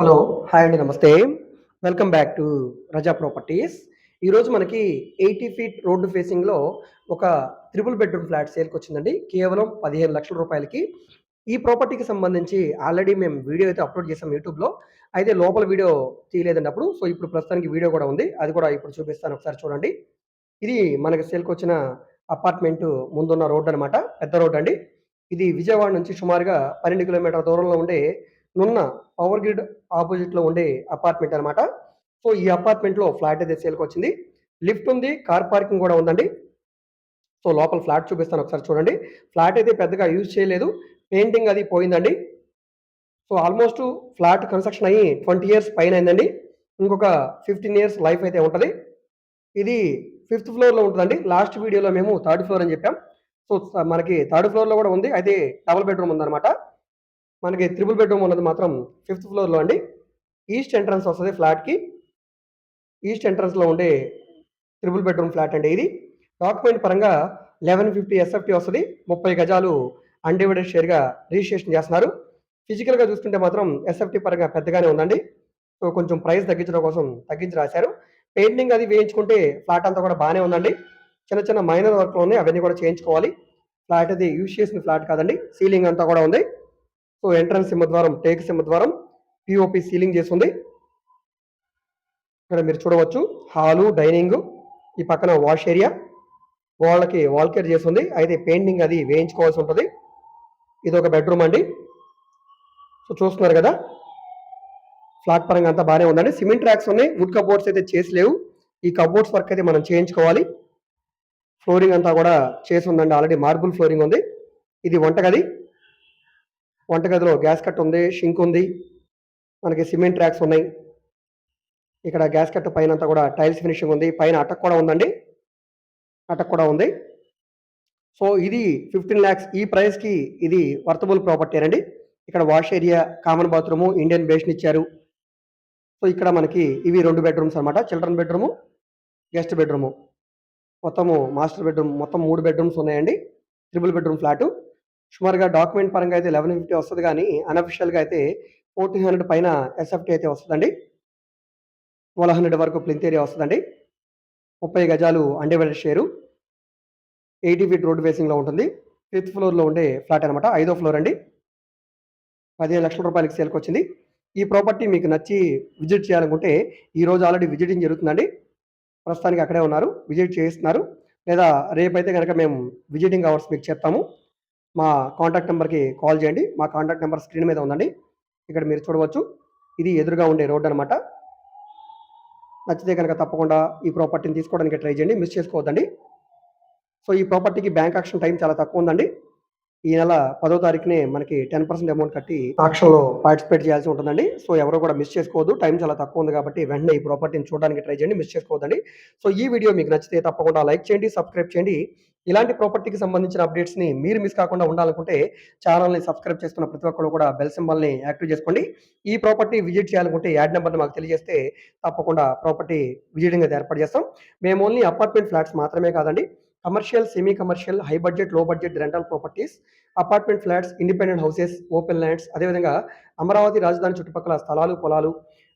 Hello hi అండి నమస్తే. Welcome back to Raza properties ఈరోజు మనకి ఎయిటీ ఫీట్ రోడ్డు ఫేసింగ్లో ఒక త్రిపుల్ బెడ్రూమ్ ఫ్లాట్ సేల్కి వచ్చిందండి. కేవలం పదిహేను లక్షల రూపాయలకి. ఈ ప్రాపర్టీకి సంబంధించి ఆల్రెడీ మేము వీడియో అయితే అప్లోడ్ చేసాం యూట్యూబ్లో అయితే లోపల వీడియో తీయలేదండి అప్పుడు. సో ఇప్పుడు ప్రస్తుతానికి వీడియో కూడా ఉంది. అది కూడా ఇప్పుడు చూపిస్తాను ఒకసారి చూడండి. ఇది మనకి సేల్కి వచ్చిన అపార్ట్మెంట్ ముందున్న రోడ్డు అనమాట పెద్ద రోడ్డు అండి. ఇది విజయవాడ నుంచి సుమారుగా పన్నెండు కిలోమీటర్ల దూరంలో ఉండే నున్న పవర్ గ్రిడ్ ఆపోజిట్లో ఉండే అపార్ట్మెంట్ అనమాట సో ఈ అపార్ట్మెంట్లో ఫ్లాట్ అయితే సేల్కి వచ్చింది. లిఫ్ట్ ఉంది కార్ పార్కింగ్ కూడా ఉందండి. సో లోపల ఫ్లాట్ చూపిస్తాను ఒకసారి చూడండి. ఫ్లాట్ అయితే పెద్దగా యూజ్ చేయలేదు. పెయింటింగ్ అది పోయిందండి. సో ఆల్మోస్ట్ ఫ్లాట్ కన్స్ట్రక్షన్ అయ్యి ట్వంటీ ఇయర్స్ పైన అయిందండి. ఇంకొక ఫిఫ్టీన్ ఇయర్స్ లైఫ్ అయితే ఉంటుంది. ఇది ఫిఫ్త్ ఫ్లోర్లో ఉంటుందండి. లాస్ట్ వీడియోలో మేము థర్డ్ ఫ్లోర్ అని చెప్పాం. సో మనకి థర్డ్ ఫ్లోర్లో కూడా ఉంది. అయితే డబుల్ బెడ్రూమ్ ఉందన్నమాట. మనకి త్రిబుల్ బెడ్రూమ్ ఉన్నది మాత్రం ఫిఫ్త్ ఫ్లోర్లో అండి. ఈస్ట్ ఎంట్రన్స్ వస్తుంది ఫ్లాట్కి ఈస్ట్ ఎంట్రన్స్లో ఉండే త్రిబుల్ బెడ్రూమ్ ఫ్లాట్ అండి ఇది. డాక్యుమెంట్ పరంగా లెవెన్ ఫిఫ్టీ ఎస్ఎఫ్టీ వస్తుంది. ముప్పై గజాలు అన్డివైడెడ్ షేర్గా రిజిస్ట్రేషన్ చేస్తున్నారు. ఫిజికల్గా చూస్తుంటే మాత్రం ఎస్ఎఫ్టీ పరంగా పెద్దగానే ఉందండి. సో కొంచెం ప్రైస్ తగ్గించడం కోసం తగ్గించి రాశారు. పెయింటింగ్ అది వేయించుకుంటే ఫ్లాట్ అంతా కూడా బాగానే ఉందండి. చిన్న చిన్న మైనర్ వర్క్లు ఉన్నాయి. అవన్నీ కూడా చేయించుకోవాలి. ఫ్లాట్ అది యూజ్ చేసిన ఫ్లాట్ కాదండి. సీలింగ్ అంతా కూడా ఉంది. సో ఎంట్రన్స్ సింహద్వారం టేక్ సింహద్వారం పిఓపి సీలింగ్ చేసి ఉంది ఇక్కడ మీరు చూడవచ్చు హాలు డైనింగ్ ఈ పక్కన వాష్ ఏరియా వాళ్ళకి వాల్కేర్ చేస్తుంది. చేసి ఉంది అయితే పెయింటింగ్ అది వేయించుకోవాల్సి ఉంటుంది. ఇది ఒక బెడ్రూమ్ అండి. సో చూస్తున్నారు కదా ఫ్లాట్ పరంగా అంతా బాగానే ఉందండి. సిమెంట్ ట్రాక్స్ ఉన్నాయి. వుడ్ కబోర్డ్స్ అయితే చేసి లేవు. ఈ కబోర్డ్స్ వర్క్ అయితే మనం చేయించుకోవాలి. ఫ్లోరింగ్ అంతా కూడా చేసి ఉందండి. ఆల్రెడీ మార్బుల్ ఫ్లోరింగ్ ఉంది. ఇది వంటగది. వంటగదిలో గ్యాస్ కట్ ఉంది షింక్ ఉంది మనకి సిమెంట్ ట్రాక్స్ ఉన్నాయి. ఇక్కడ గ్యాస్ కట్ పైన అంతా కూడా టైల్స్ ఫినిషింగ్ ఉంది. పైన అటక్ కూడా ఉందండి. అటక్ కూడా ఉంది. సో ఇది ఫిఫ్టీన్ ల్యాక్స్ ఈ ప్రైస్కి ఇది వర్తబుల్ ప్రాపర్టీ అండి. ఇక్కడ wash area common bathroom Indian basin ఇచ్చారు. సో ఇక్కడ మనకి ఇవి రెండు బెడ్రూమ్స్ అనమాట చిల్డ్రన్ బెడ్రూము గెస్ట్ బెడ్రూము. మొత్తము మాస్టర్ బెడ్రూమ్ మొత్తం మూడు బెడ్రూమ్స్ ఉన్నాయండి. Triple bedroom flat. సుమారుగా డాక్యుమెంట్ పరంగా అయితే లెవెన్ ఫిఫ్టీ వస్తుంది కానీ అన్అఫిషియల్గా అయితే ఫోర్టీన్ హండ్రెడ్ పైన ఎస్ఎఫ్టీ అయితే వస్తుందండి. ట్వెల్వ్ హండ్రెడ్ వరకు ప్లింత్ ఏరియా వస్తుందండి. ముప్పై గజాలు అండేవెల్ షేరు ఎయిటీ ఫీట్ రోడ్ ఫేసింగ్లో ఉంటుంది. ఫిఫ్త్ ఫ్లోర్లో ఉండే ఫ్లాట్ అనమాట ఐదో ఫ్లోర్ అండి. పదిహేను లక్షల రూపాయలకి సేల్కి వచ్చింది. ఈ ప్రాపర్టీ మీకు నచ్చి విజిట్ చేయాలనుకుంటే ఈరోజు ఆల్రెడీ విజిటింగ్ జరుగుతుందండి. ప్రస్తుతానికి అక్కడే ఉన్నారు. విజిట్ చేయిస్తున్నారు. లేదా రేపైతే కనుక మేము విజిటింగ్ అవర్స్ మీకు చెప్తాము. మా కాంటాక్ట్ నెంబర్కి కాల్ చేయండి. మా కాంటాక్ట్ నెంబర్ స్క్రీన్ మీద ఉందండి. ఇక్కడ మీరు చూడవచ్చు. ఇది ఎదురుగా ఉండే రోడ్ అనమాట నచ్చితే కనుక తప్పకుండా ఈ ప్రాపర్టీని తీసుకోవడానికి ట్రై చేయండి. మిస్ చేసుకోవద్దండి. సో ఈ ప్రాపర్టీకి బ్యాంక్ ఆక్షన్ టైం చాలా తక్కువ ఉందండి. ఈ నెల పదో తారీఖునే మనకి టెన్ పర్సెంట్ అమౌంట్ కట్టి ఆక్షన్లో పార్టిసిపేట్ చేయాల్సి ఉంటుందండి. సో ఎవరు కూడా మిస్ చేసుకోవద్దు. టైం చాలా తక్కువ ఉంది కాబట్టి వెంటనే ఈ ప్రాపర్టీని చూడడానికి ట్రై చేయండి. మిస్ చేసుకోవద్దండి. సో ఈ వీడియో మీకు నచ్చితే తప్పకుండా లైక్ చేయండి సబ్స్క్రైబ్ చేయండి. ఇలాంటి ప్రాపర్టీకి సంబంధించిన అప్డేట్స్ని మీరు మిస్ కాకుండా ఉండాలనుకుంటే ఛానల్ని సబ్స్క్రైబ్ చేసుకున్న ప్రతి ఒక్కరు కూడా బెల్ సింబల్ని యాక్టివ్ చేసుకోండి. ఈ ప్రాపర్టీ విజిట్ చేయాలనుకుంటే యాడ్ నెంబర్ని మాకు తెలియజేస్తే తప్పకుండా ప్రాపర్టీ విజిటింగ్ అయితే ఏర్పాటు చేస్తాం. మేము ఓన్లీ అపార్ట్మెంట్ ఫ్లాట్స్ మాత్రమే కాదండి. కమర్షియల్ సెమీ కమర్షియల్ హై బడ్జెట్లో budget rental properties apartment flats independent houses open lands అదేవిధంగా అమరావతి రాజధాని చుట్టుపక్కల స్థలాలు పొలాలు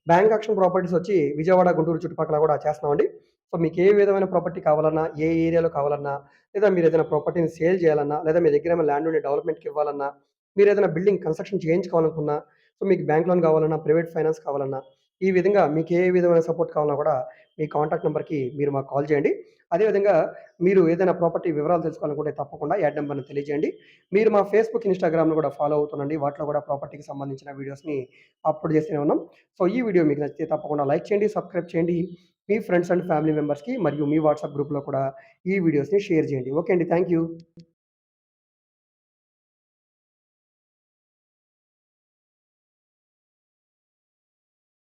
బ్యాంక్ యాక్షన్ ప్రాపర్టీస్ వచ్చి విజయవాడ గుంటూరు చుట్టుపక్కల కూడా చేస్తున్నామండి. సో మీకు ఏ విధమైన ప్రాపర్టీ కావాలన్నా ఏ ఏరియాలో కావాలన్నా లేదా మీరు ఏదైనా ప్రాపర్టీని సేల్ చేయాలన్నా లేదా మీ దగ్గర ఏమైనా ల్యాండ్ ఉండే డెవలప్మెంట్కి ఇవ్వాలన్నా మీరు ఏదైనా బిల్డింగ్ కన్స్ట్రక్షన్ చేయించుకోవాలనుకున్నా సో మీకు బ్యాంక్ లోన్ కావాలన్నా ప్రైవేట్ ఫైనాన్స్ కావాలన్నా ఈ విధంగా మీకు ఏ విధమైన సపోర్ట్ కావాలన్నా కూడా మీ కాంటాక్ట్ నెంబర్కి మీరు మాకు కాల్ చేయండి. అదేవిధంగా మీరు ఏదైనా ప్రాపర్టీ వివరాలు తెలుసుకోవాలనుకుంటే తప్పకుండా యాడ్ నెంబర్ని తెలియజేయండి. మీరు మా ఫేస్బుక్ ఇన్స్టాగ్రామ్లో కూడా ఫాలో అవుతుండండి. వాటిలో కూడా ప్రాపర్టీకి సంబంధించిన వీడియోస్ని అప్లోడ్ చేస్తూనే ఉన్నాం. సో ఈ వీడియో మీకు నచ్చితే తప్పకుండా లైక్ చేయండి సబ్స్క్రైబ్ చేయండి. మీ ఫ్రెండ్స్ అండ్ ఫ్యామిలీ మెంబర్స్కి మరియు మీ వాట్సాప్ గ్రూప్లో కూడా ఈ వీడియోస్ని షేర్ చేయండి. ఓకే అండి థ్యాంక్ యూ